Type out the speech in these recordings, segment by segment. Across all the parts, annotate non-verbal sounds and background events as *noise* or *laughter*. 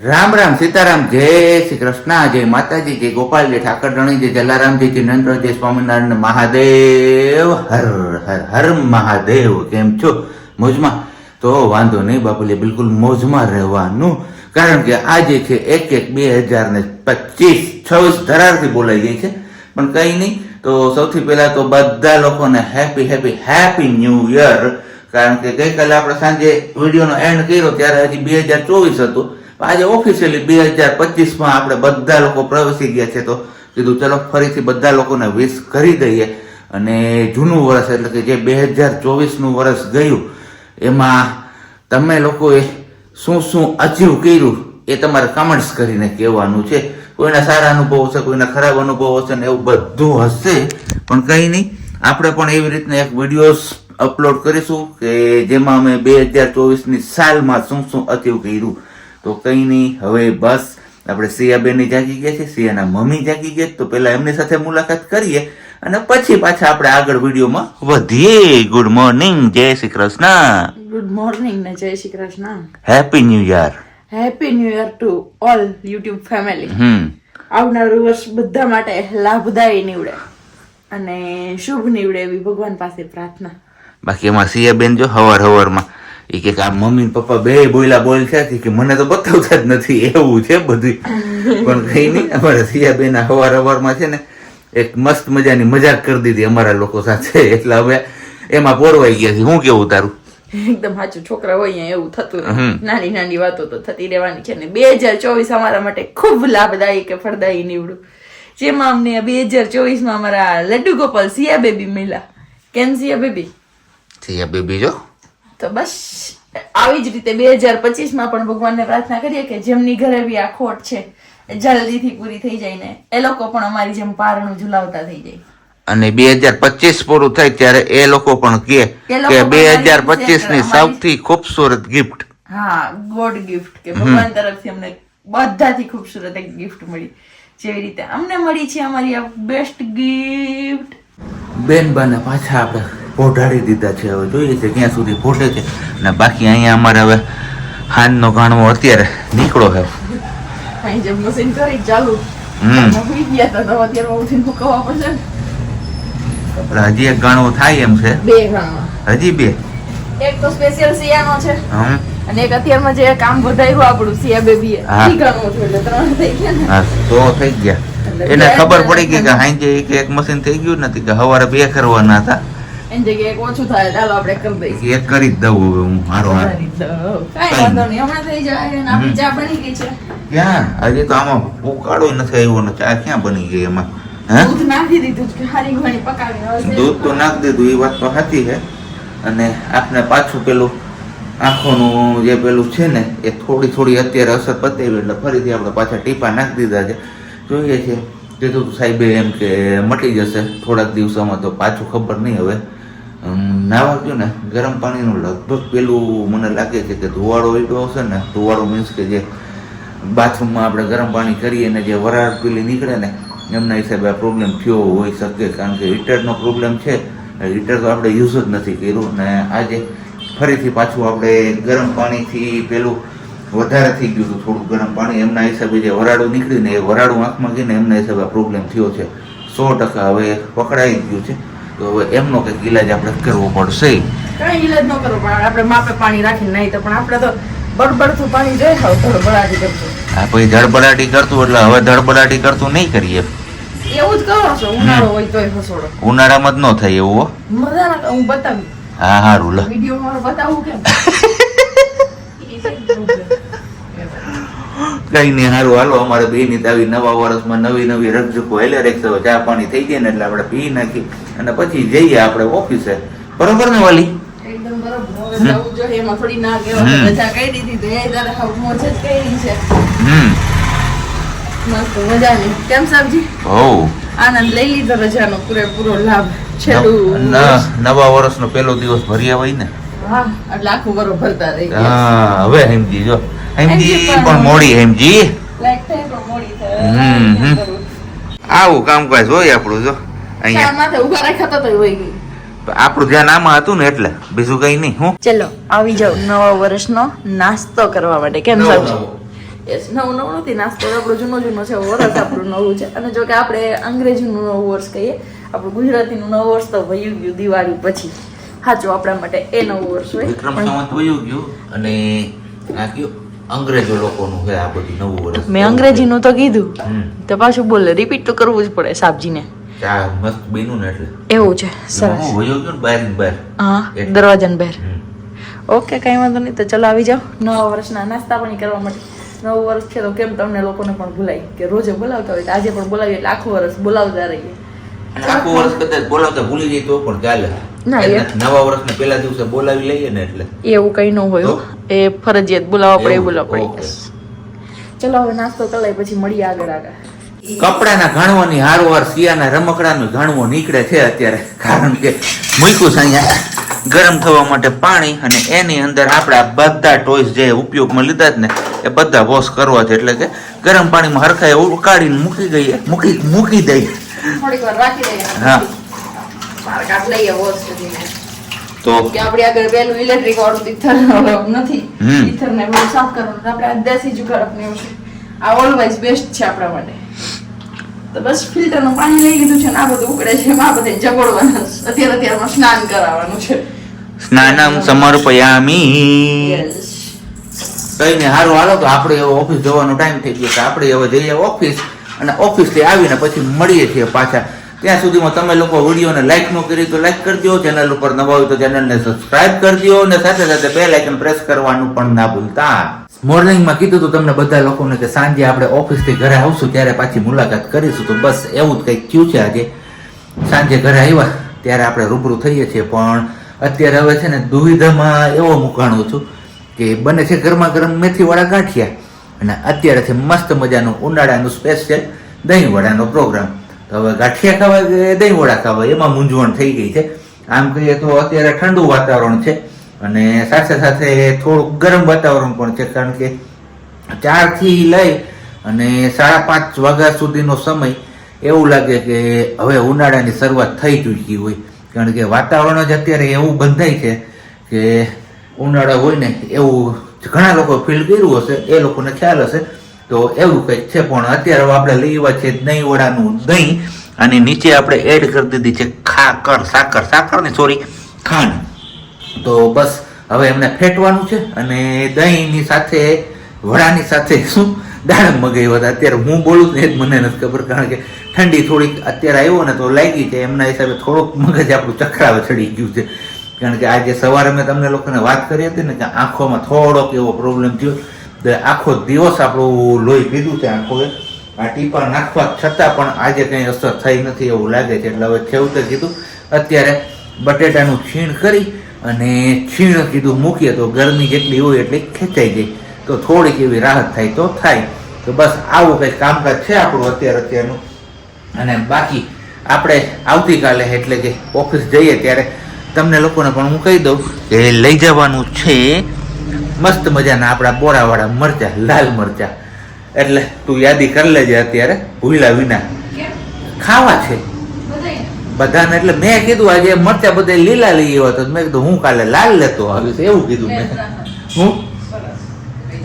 રામ રામ સીતારામ, જય શ્રી કૃષ્ણ, જય માતાજી, જય ગોપાલજી ઠાકરધણી જય જલારામજી જય નંદ્ર જય સ્વામિનારાયણ, મહાદેવ, હર હર હર મહાદેવ, કેમ છો? મોજમાં? તો વાંધો નહીં બાપુલે, બિલકુલ મોજમાં રહેવાનું. કારણ કે આજે છે એક એક બે હજાર ને પચીસ, છવ્વીસ ધરારથી બોલાઈ ગઈ છે. પણ કઈ નહીં, તો સૌથી પહેલા તો બધા લોકોને happy happy happy new year કારણ કે ગઈકાલે આપણે સાંજે વિડીયોનો એન્ડ કર્યો, ત્યારે હજી બે હજાર ચોવીસ હતું. આજે ઓફિશિયલી બે હજાર પચીસમાં આપણે બધા લોકો પ્રવેશી ગયા છે તો કીધું ચલો ફરીથી બધા લોકોને વિશ કરી દઈએ. અને જૂનું વર્ષ એટલે કે જે બે હજાર ચોવીસનું વર્ષ ગયું, એમાં તમે લોકોએ શું શું અચીવ કર્યું એ તમારે કમેન્ટ્સ કરીને કહેવાનું છે. કોઈના સારા અનુભવ હશે, કોઈના ખરાબ અનુભવ હશે ને એવું બધું હશે. પણ કંઈ નહીં, આપણે પણ એવી રીતના એક વિડીયોઝ અપલોડ કરીશું કે જેમાં અમે બે હજાર ચોવીસની સાલમાં શું શું અચીવ કર્યું. તો કંઈ નહીં હવે બસ. આપણે સિયાબેનની જાગી ગયા છે સિયાના મમ્મી જાગી ગયા તો પહેલા એમની સાથે મુલાકાત કરીએ અને પછી પાછા આપણે આગળ વિડીયોમાં વધીએ. ગુડ મોર્નિંગ જય શ્રી કૃષ્ણ. ગુડ મોર્નિંગ ને જય Shri Krishna. Happy new year happy new year to all YouTube family hmm. આવનારું વર્ષ બધા માટે લાભદાયી નીવડે અને શુભ નીવડે એવી ભગવાન પાસે પ્રાર્થના. બાકી એમાં સિયાબેન જો હવાર હવારમાં એ કે આ મમ્મી પપ્પા બે બોયલા બોલ છે કે મને તો બતાવતા જ નથી એવું છે બધું *laughs* પણ કઈ નહીં અમારા સિયાબેન હવાર હવારમાં છે ને એક મસ્ત મજાની મજાક કરી દીધી અમારા લોકો સાથે. એટલે હવે એમાં પોરવાઈ ગયા છે. હું કેવું તારું? એકદમ સાચું છોકરા હોય એવું થતું નાની નાની વાતો તો થતી રહેવાની છે. ને બે હજાર ચોવીસ અમારા માટે ખૂબ લાભદાયી કે ફળદાયી નીવડું. જેમાં અમને બે હજાર ચોવીસમાં અમારા લડ્ડુ ગોપાલ સિયા બેબી મળ્યા. કેમ સિયા બેબી સિયા બેબી જો. તો બસ આવી જ રીતે બે હજાર પચીસમાં પણ ભગવાનને પ્રાર્થના કરીએ કે જેમની ઘરે બી આ ખોટ છે જલ્દીથી પૂરી થઈ જાય ને એ લોકો પણ અમારી જેમ પારણું ઝુલાવતા થઈ જાય. અને બે હજાર પચીસ પૂરું થાય ત્યારે એ લોકો પણ કહે કે બે હજાર પચીસની સૌથી ખૂબસૂરત ગિફ્ટ હા ગોડ ગિફ્ટ કે ભગવાન તરફથી અમને બધાથી ખૂબસૂરત એક ગિફ્ટ મળી. જેવી રીતે અમને મળી છે અમારી આ બેસ્ટ ગિફ્ટ બેન બાને પાછા આપણે પોઢાડી દીધા છે. હવે જોઈએ છે ક્યાં સુધી પોઢે છે. અને બાકી અહીંયા અમારે હવે હાનનો ગાણવો અત્યારે નીકળો છે. હજી એક ગાણવો થાય એમ છે. બે હજી બે. એક તો સ્પેશિયલ સિયાનો છે. હમ. અને એક અત્યારમાં જે કામ વધાર્યું આપણું સિયા બેબી હા. ગાણવો છે એટલે ત્રણ થઈ ગયા હા તો થઈ ગયા. એને ખબર પડી ગઈ કે હાંજે એક એક મશીન થઈ ગયું નથી કે સવારે બે કરવાના હતા. એની જગ્યાએ એક ઓછું થાય ચાલો આપણે કરી દઈશું એક કરી જ દઉં હવે હું હારો હારો. કાંઈ વાંધો નહીં. હમણાં થઈ જાય અને આપણી ચા બની ગઈ છે. ક્યાં? હજી તો આમાં ઉકાળો નથી આવ્યો ને ચા ક્યાં બની ગઈ એમાં? દૂધ નાખી દીધું છે હારી ઘણી પકાવી દૂધ તો નાખ દીધું એ વાત તો સાચી છે. અને આપને પાછું પેલું આંખોનું જે પેલું છે ને એ થોડી થોડી અત્યારે અસર પતાવી એટલે ફરીથી આપણે પાછા ટીપા નાખી દીધા છે. જોઈએ છે. કીધું તું સાહેબે એમ કે મટી જશે થોડાક દિવસોમાં તો પાછું ખબર નહીં હવે. નાવા ને ગરમ પાણીનું લગભગ પેલું મને લાગે છે કે ધુવાળો એટલો હશે ને ધુવાળો મીન્સ કે જે બાથરૂમમાં આપણે ગરમ પાણી કરીએ ને જે વરાળ પેલી નીકળે ને, એમના હિસાબે આ પ્રોબ્લેમ થયો હોઈ શકે, કારણ કે હીટરનો પ્રોબ્લેમ છે. હીટર તો આપણે યુઝ જ નથી કર્યું ને આજે ફરીથી પાછું આપણે ગરમ પાણીથી પેલું વધારે થઈ ગયું હતું થોડું ગરમ પાણી, એમના હિસાબે જે વરાળું નીકળ્યું ને, એ વરાળું આંખમાં ગઈને એમના હિસાબે પ્રોબ્લેમ થયો છે. સો ટકા હવે પકડાઈ ગયું છે. તો હવે એમનો કંઈક ઈલાજ આપણે કરવો પડશે. કઈ ઈલાજ ન કરવો પડે આપણે માપે પાણી રાખીને નહીં તો પણ આપણે તો બળબડતું પાણી જોઈ ખાવ ધડબડાટી કરતું હા પછી ધડબડાટી કરતું એટલે હવે ધડબડાટી કરતું નહીં કરીએ. એવું જ કરો છો ઉનાળો હોય તોય હસોડો ઉનાળામાં જ ન થાય એવું હો. મજા ના હું બતાવી. હા હા રૂલ વિડિયો મારો બતાવું કેમ? *laughs* કઈ નહીં હારું હાલો અમારે બે ની આવી નવા વર્ષમાં નવી નવી રજકો હેલે રેખશે ચા પાણી થઈ જાય ને એટલે આપણે પી નાખી અને પછી જઈએ આપણે ઓફિસે. બરોબર ને વાલી? એમાં થોડી ના નવા પહેલો દિવસ ભર્યા હોય ને. હવે હેમજી જો. હેમજી પણ- મોડી હેમજી. આવું કામકાજ હોય આપણું જો. અહીંયા. માથે ઊભા રાખ્યા તો તોય વહી ગઈ. આપણું ધ્યાન આમાં હતું ને એટલે બીજું કઈ નહીં હું? ચલો આવી જાવ નવા વર્ષનો નાસ્તો કરવા માટે કેમ સાબજી યસ નવું. નવું નથી નાસ્તો આપણો જૂનો જૂનો છે વર્ષ આપણું નવું છે. અને જો કે આપણે અંગ્રેજીનું નવું વર્ષ કહીએ આપણું ગુજરાતીનું નવું વર્ષ તો વયું ગયું દિવાળી પછી. સાચું આપણા માટે એ નવું વર્ષ હોય. વિક્રમ સંવત વયું ગયું અને આ કયું? અંગ્રેજો લોકોનું છે આ બધું નવું વર્ષ. મેં અંગ્રેજીનું તો કીધું. તો પાછું બોલે રિપીટ તો કરવું જ પડે સાબજીને ચા મસ્ત બન્યું ને એટલે. એવું છે સરસ. હું વયો ગયો ને બહાર બહાર. હા દરવાજા બહાર. ઓકે કઈ વાંધો નહીં તો ચલો આવી જાઓ. નવા વર્ષના નાસ્તા પણ કરવા માટે. નવું વર્ષ છે તો કેમ તમને લોકોને પણ ભૂલાય કે રોજે બોલાવતા હોય આજે પણ બોલાવીએ એટલે આખું વર્ષ બોલાવતા રહીએ. આખું વર્ષ કદાચ બોલાવતા ભૂલી જાય તો પણ ચાલે. નવા વર્ષના પહેલા દિવસે બોલાવી લઈએ ને એટલે. એવું કઈ ન હોય એ ફરજિયાત બોલાવવા પડે બોલાવવા પડે. ચલો હવે નાસ્તો કરી લઈએ પછી મળીએ આગળ આગળ. કપડાના ઘાણવાની હારવાર શિયાના રમકડાનું ઘાણવો નીકળે છે અત્યારે. કારણ કે મૂક્યું છે અહીંયા ગરમ થવા માટે પાણી અને એની અંદર આપણા બધા ટોયસ જે ઉપયોગમાં લીધા જ ને એ બધા વોશ કરવા છે. એટલે કે ગરમ પાણીમાં હરખાએ ઉકાળીને મૂકી ગઈ મૂકી મૂકી દઈએ. હા. તો કે આપણી આગળ પેલું ઇલેક્ટ્રિક વાળું તીથર નથી. તીથર ને સાફ કરવાનું. આપણે દેશી જુગાડ અપનાવ્યું છે. આ ઓલવેઝ બેસ્ટ છે આપણા માટે. તો બસ ફિલ્ટરનું પાણી લઈ લીધું છે ને આ બધું ઉકળે છે. એમાં આ બધે જબડવાનું અત્યારે અત્યારે અત્યારમાં સ્નાન કરાવવાનું છે. સ્નાનમ સમર્પયામી. કઈ ને હારું હાલો તો આપણે હવે ઓફિસ જવાનો ટાઈમ થઈ ગયો છે. આપણે હવે જઈએ ઓફિસ અને ઓફિસથી આવીને પછી મળીએ છીએ પાછા. ત્યાં સુધીમાં તમે લોકો વિડીયોને લાઈક ન કરી તો લાઈક કરજો ચેનલ ઉપર નવા હોય તો ચેનલને સબસ્ક્રાઇબ કરી દો અને સાથે સાથે બે લાઇકન પ્રેસ કરવાનું પણ ના ભૂલતા. મોર્નિંગમાં કીધું હતું તમને બધા લોકોને કે સાંજે આપણે ઓફિસથી ઘરે આવશું, ત્યારે પાછી મુલાકાત કરીશું. તો બસ એવું જ કંઈક થયું છે આજે. સાંજે ઘરે આવ્યા, ત્યારે આપણે રૂબરૂ થઈએ છીએ. પણ અત્યારે હવે છે ને દુવિધામાં એવો મુકાણું છું કે બને છે ગરમા ગરમ મેથીવાળા ગાંઠિયા. અને અત્યારે છે મસ્ત મજાનું ઉનાળાનું સ્પેશિયલ દહીંવડાનો પ્રોગ્રામ તો હવે ગાંઠિયા ખાવા કે દહીંવડા ખાવા, એમાં મૂંઝવણ થઈ ગઈ છે. આમ કહીએ તો અત્યારે ઠંડુ વાતાવરણ છે. અને સાથે સાથે થોડુંક ગરમ વાતાવરણ પણ છે, કારણ કે ચારથી લઈ અને સાડા પાંચ વાગ્યા સુધીનો સમય એવું લાગે કે હવે ઉનાળાની શરૂઆત થઈ ચૂકી હોય. કારણ કે વાતાવરણ જ અત્યારે એવું બંધાય છે કે ઉનાળા હોય ને એવું ઘણા લોકો ફીલ કર્યું હશે, એ લોકોને ખ્યાલ હશે. તો એવું કંઈક છે, પણ અત્યારે આપણે લઈ આવ્યા છે દહીં વડાનું દહીં અને નીચે આપણે એડ કરી દીધી છે ખાકર, સાકર સાકર ને સોરી ખાંડ. તો બસ હવે એમને ફેટવાનું છે અને દહીંની સાથે, વડાની સાથે શું? દાડમ મગાવ્યો હતા. અત્યારે હું બોલું ને જ મને નથી ખબર, કારણ કે ઠંડી થોડીક અત્યારે આવ્યો ને તો લાગી છે. એમના હિસાબે થોડોક મગજ આપણું ચક્રાવે ચડી ગયું છે. કારણ કે આજે સવારે મેં તમને લોકોને વાત કરી હતી ને કે આંખોમાં થોડોક એવો પ્રોબ્લેમ થયો. આખો દિવસ આપણું લોહી પીધું છે આંખોએ. આ ટીપા નાખવા છતાં પણ આજે કંઈ અસર થઈ નથી એવું લાગે છે. એટલે હવે છેવટે કીધું, અત્યારે બટેટાનું છીણ કરી અને છીણ કીધું મૂકીએ તો ગરમી જેટલી હોય એટલી ખેંચાઈ જાય તો થોડીક એવી રાહત થાય તો થાય. તો બસ આવું કંઈક કામકાજ છે આપણું અત્યારે અત્યારનું. અને બાકી આપણે આવતીકાલે એટલે કે ઓફિસ જઈએ ત્યારે તમને લોકોને પણ હું કહી દઉં કે લઈ જવાનું છે મસ્ત મજાના આપણા બોરાવાળા મરચા લાલ મરચા. એટલે તું યાદી કરી લેજે અત્યારે ભૂલ્યા વિના. ખાવા છે. બધાને એટલે મેં કીધું આજે મરચા બધા લીલા લઈ આવ્યા તો મેં કીધું હું કાલે લાલ લેતો આવીશ. એવું કીધું મેં. હું?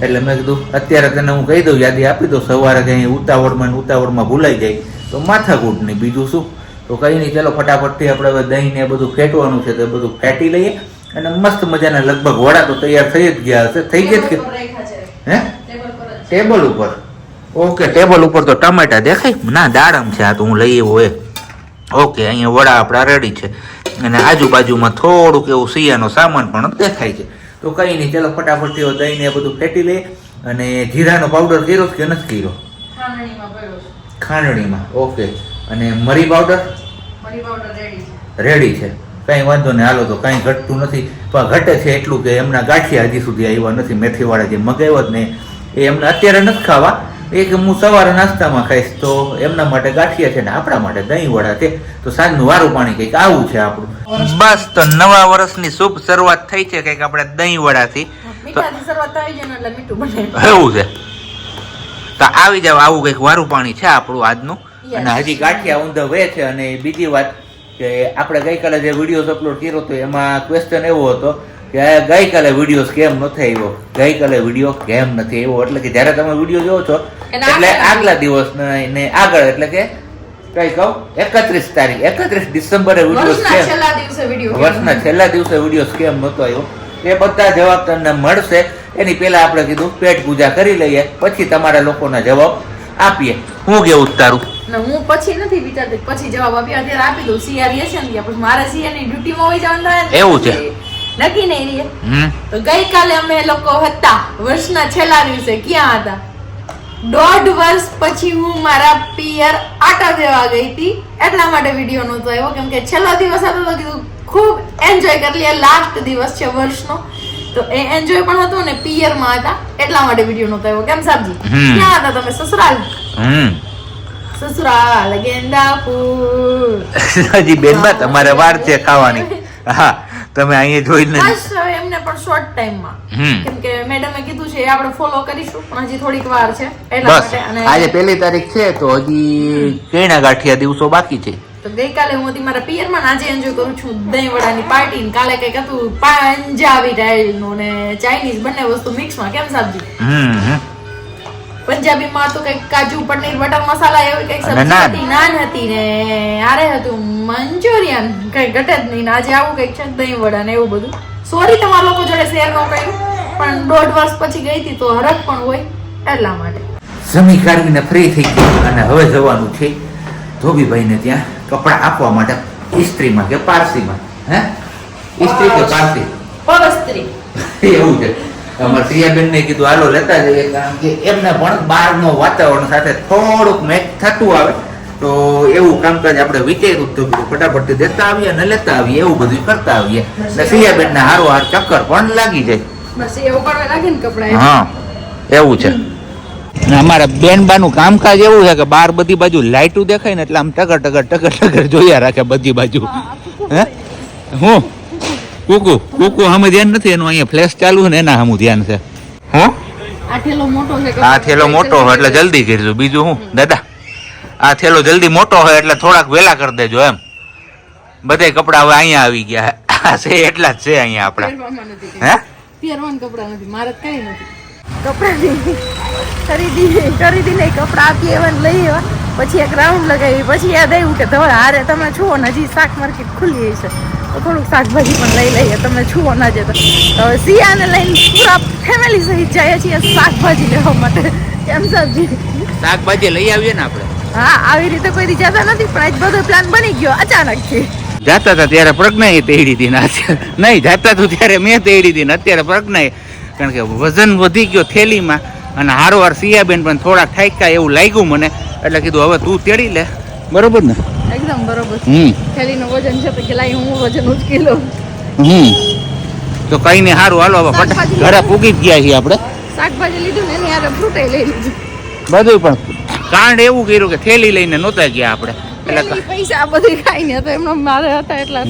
એટલે મેં કીધું અત્યારે તને હું કહી દઉં યાદી આપી દઉં. સવારે કઈ ઉતાવળમાં ઉતાવળમાં ભૂલાઈ જાય. તો માથાકૂટ નહીં બીજું શું? તો કઈ નહીં ચાલો ફટાફટથી આપણે હવે દહીં ને બધું ફેટવાનું છે તો બધું ફેટી લઈએ. અને મસ્ત મજાના લગભગ વડા તો તૈયાર થઈ જ ગયા હશે. થઈ ગયા જ કે હે? ટેબલ ઉપર ઓકે ટેબલ ઉપર તો ટમેટા દેખાય? ના દાડમ છે આ તો હું લઈ આવ્યો એ. ઓકે અહીંયા વડા આપણા રેડી છે. અને આજુબાજુમાં થોડુંક એવું સિયાનો સામાન પણ દેખાય છે. તો કંઈ નહીં ચાલો ફટાફટથી એવો દહીં એ બધું ફેટી લે અને જીરાનો પાવડર કર્યો કે નથી કર્યો? ખાંડણીમાં ઓકે. અને મરી પાવડર રેડી છે. કાંઈ વાંધો નહીં હાલો તો કાંઈ ઘટતું નથી. પણ ઘટે છે એટલું કે એમના ગાંઠિયા હજી સુધી આવ્યા નથી. મેથીવાળા જે મગાવ્યા જ નહીં એ એમને અત્યારે નથી ખાવા. એ કે હું સવારે નાસ્તામાં ખાઈશ તો એમના માટે ગાંઠિયા છે ને આપણા માટે દહીં વડા છે. તો સાંજનું વારું પાણી કંઈક આવું છે આપણું. બસ તો નવા વર્ષની શુભ શરૂઆત થઈ છે કંઈક આપણે દહીં વડાથી. મીઠાથી શરૂઆત થઈ જાય ને એટલે મીઠું બને. એવું છે. તો આવી જાવ આવું કંઈક વારું પાણી છે આપણું આજનું. અને હજી ગાંઠિયા ઊંધા વે છે અને બીજી વાત કે આપણે ગઈકાલે જે વિડીયોઝ અપલોડ કર્યો હતો એમાં ક્વેશ્ચન એવો હતો કે ગઈકાલે વીડિયો કેમ નથી આવ્યો? ગઈકાલે વીડિયો કેમ નથી આવ્યો? એટલે કે જ્યારે તમે વીડિયો જોવો છો એટલે આગલા દિવસ ને આગળ એટલે કે કઈ કહું? એકત્રીસ તારીખ એકત્રીસ ડિસેમ્બરે વીડિયો વર્ષના છેલ્લા દિવસે વીડિયો વર્ષના છેલ્લા દિવસે વીડિયો કેમ નહોતો આવ્યો? એ બધા જવાબ તમને મળશે. એની પહેલા આપણે કીધું પેટ પૂજા કરી લઈએ પછી તમારા લોકોના જવાબ આપીએ. હું કેવું તારું? હું પછી નથી વિચારતી પછી જવાબ આપ્યા અત્યારે આપી દઉં. સીઆર લેશન ગયા પછી મારે સીઆરની ડ્યુટીમાં હોય જવાનું થાય. એવું છે. નક્કી નહીં રહે હમ. તો ગઈકાલે અમે લોકો હતા વર્ષના છેલ્લા દિવસે ક્યાં હતા? દોઢ વર્ષ પછી હું મારા પિયર આટા દેવા ગઈ હતી. એટલા માટે વીડિયો નહોતો આવ્યો. કેમ કે છેલ્લો દિવસ હતો તો કીધું ખૂબ એન્જોય કરી લઈએ. લાસ્ટ દિવસ છે વર્ષનો. તો એ એન્જોય પણ હતો ને પિયરમાં હતા. એટલા માટે વીડિયો નહોતો આવ્યો. કેમ સાબજી? ક્યાં હતા તમે? સસરાલ? ગેંદા ફૂલ. *laughs* હજી બેનમાં તમારે વાર છે ખાવાની. હા તમે અહીંયા જોઈ ને બસ હવે એમને પણ શોર્ટ ટાઈમમાં કેમ કે મેડમે કીધું છે આપણે ફોલો કરીશું પણ હજી થોડીક વાર છે. એટલા માટે અને આજે પહેલી તારીખ છે તો હજી કેણા ગાંઠિયા દિવસો બાકી છે. તો ગઈકાલે હું હતી મારા પિયરમાં આજે એન્જોય કરું છું દહીં વડાની પાર્ટી ને કાલે કંઈક હતું પંજાબી સ્ટાઇલનું ને ચાઇનીઝ બંને વસ્તુ મિક્સમાં કેમ સાબજી. પંજાબીમાં તો કંઈક કાજુ પનીર બટર મસાલા એવી કંઈક સબ્જી નાન. હતી નાન હતી ને આરે હતું મંચુરિયન. કઈ ઘટે જ નહીં આજે આવું કંઈક છે દહીં વડા ને એવું બધું. સોરી તમારા લોકો જોડે શેર ન કર્યું. પણ દોઢ વર્ષ પછી ગઈ હતી તો હરખ પણ હોય એટલા માટે. જમી કાઢીને ફ્રી થઈ ગઈ. અને હવે જવાનું છે ધોબીભાઈને ત્યાં કપડાં આપવા માટે ઇસ્ત્રીમાં કે પારસીમાં. હે? ઇસ્ત્રી કે પારસી? પરસ્ત્રી એવું છે. અમારા સિયાબેનને કીધું હાલો લેતા જઈએ. કારણ કે એમને પણ બહારનો વાતાવરણ સાથે થોડુંક મેચ થતું આવે. તો એવું કામકાજ આપણે વિચાર્યું તો ફટાફટ દેતા આવીએ અને લેતા આવીએ એવું બધું કરતા આવીએ. એટલે સિયાબેનને હારો હાર ચક્કર પણ લાગી જાય. બસ એવું કરવા લાગે ને કપડા હા એવું છે. અમારા બેનબાનું કામકાજ એવું છે કે બાર બધી બાજુ લાઈટું દેખાય ને એટલે આમ ટગર ટગર ટગર ટગર જોયા રાખે બધી બાજુ. હે હું? કુકુ? કુકુ સામે ધ્યાન નથી? એનું અહીંયા ફ્લેશ ચાલુ ને એના હમું ધ્યાન છે. હું? આ થેલો મોટો છે આ થેલો મોટો એટલે જલ્દી કરીશું બીજું હું? દાદા? આ થેલો જલ્દી મોટો હોય એટલે થોડાક વહેલા કરી દેજો એમ. બધાય કપડા હવે અહીંયા આવી ગયા. આ છે એટલા જ છે અહીંયા આપણા. હે? પહેરવાના કપડા નથી મારે કઈ નથી. કપડાની ખરીદી ખરીદી નહીં કપડા આપીએ એવા ને લઈ એવા. પછી એક રાઉન્ડ લગાવી પછી યાદ આવ્યું કે હવે હારે તમે છુઓ ને હજી શાક માર્કેટ ખુલી છે. તો થોડુંક શાકભાજી પણ લઈ લઈએ. તમે છુઓ ના જતા તો. હવે સિયાને લઈને પૂરા ફેમિલી સહિત જઈએ છીએ શાકભાજી લેવા માટે. કેમ સબ્જી શાકભાજી લઈ આવીએ ને આપણે. હા આવી રીતે કોઈ દી જતા નથી પણ આજ બધો પ્લાન બની ગયો અચાનકથી જાતા હતા ત્યારે પ્રજ્ઞાએ તેડી હતી નહીં જાતા હતું ત્યારે મેં તેડી હતી અત્યારે પ્રજ્ઞાએ કારણ કે વજન વધી ગયો થેલીમાં અને હારોવાર સિયાબેન પણ થોડાક થાક્યા એવું લાગ્યું મને. એટલે કીધું હવે તું તેડી લે. બરોબર ને? એકદમ બરોબર. હમ. થેલીનું વજન છે તો કે લાઈ હું વજન ઉચકી લઉં હમ. તો કઈ નહીં સારું હાલો હવે ઘરે પૂગી જ ગયા છીએ આપણે. શાકભાજી લીધું ને એની હારે ફ્રૂટે લઈ લીધું. બધું પણ કાંડ એવું કર્યું કે થેલી લઈને નહોતા ગયા આપણે. એટલે પૈસા બધું બધી ખાઈ ને તો એમનો મારે હતા એટલા